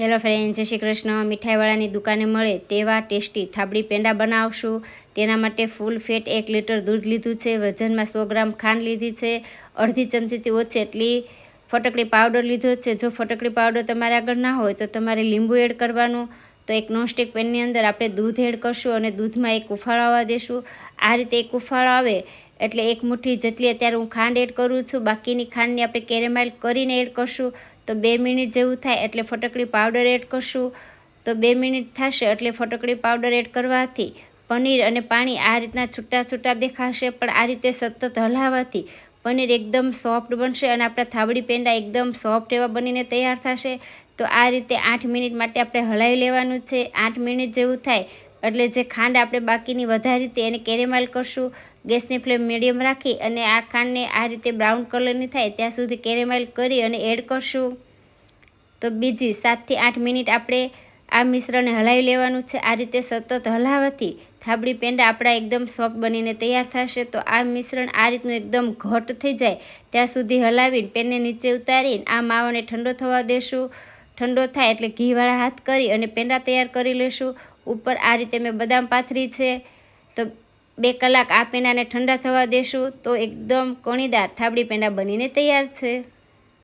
Hello friend, જય શ્રી કૃષ્ણ. મીઠાઈવાળાની દુકાને મળે તેવા ટેસ્ટી થાબડી પેંડા બનાવશું. તેના માટે ફૂલ ફેટ એક લીટર દૂધ લીધું છે, વજનમાં સો ગ્રામ ખાંડ લીધી છે, અડધી ચમચીથી ઓછી એટલી ફટકડી પાવડર લીધો છે. જો ફટકડી પાવડર તમારે આગળ ના હોય તો તમારે લીંબુ એડ કરવાનું. તો એક નોનસ્ટિક પેનની અંદર આપણે દૂધ એડ કરશું અને દૂધમાં એક ઉફાળો આવવા દેશું. આ રીતે એક ઉફાળો આવે એટલે એક મુઠ્ઠી જેટલી અત્યારે હું ખાંડ એડ કરું છું, બાકીની ખાંડની આપણે કેરેમાઇલ કરીને એડ કરશું. તો બે મિનિટ જેવું થાય એટલે ફટકડી પાવડર એડ કરશું. તો બે મિનિટ થશે એટલે ફટકડી પાવડર એડ કરવાથી પનીર અને પાણી આ રીતના છૂટા છૂટા દેખાશે, પણ આ રીતે સતત હલાવવાથી પનીર એકદમ સોફ્ટ બનશે અને આપણા થાબડી પેંડા એકદમ સોફ્ટ એવા બનીને તૈયાર થશે. તો આ રીતે આઠ મિનિટ માટે આપણે હલાવી લેવાનું છે. આઠ મિનિટ જેવું થાય એટલે જે ખાંડ આપણે બાકીની વધારી હતી એને કેરેમાઇલ કરશું ગેસની ફ્લેમ મીડિયમ રાખી અને આ ખાંડને આ રીતે બ્રાઉન કલરની થાય ત્યાં સુધી કેરેમાઇલ કરી અને એડ કરશું. તો બીજી સાતથી આઠ મિનિટ આપણે આ મિશ્રણને હલાવી લેવાનું છે. આ રીતે સતત હલાવવાથી થાબડી પેંડા આપણા એકદમ સોફ્ટ બનીને તૈયાર થશે. તો આ મિશ્રણ આ રીતનું એકદમ ઘટ થઈ જાય. ત્યાં સુધી હલાવીને પેનને નીચે ઉતારીને આ માવાને ઠંડો થવા દેશું. ઠંડો થાય એટલે ઘીવાળા હાથ કરી અને પેંડા તૈયાર કરી લેશું. ઉપર આ રીતે મેં બદામ પાથરી છે. તો બે કલાક આ પેંડાને ઠંડા થવા દેશું તો એકદમ કણીદાર થાબડી પેંડા બનીને તૈયાર છે.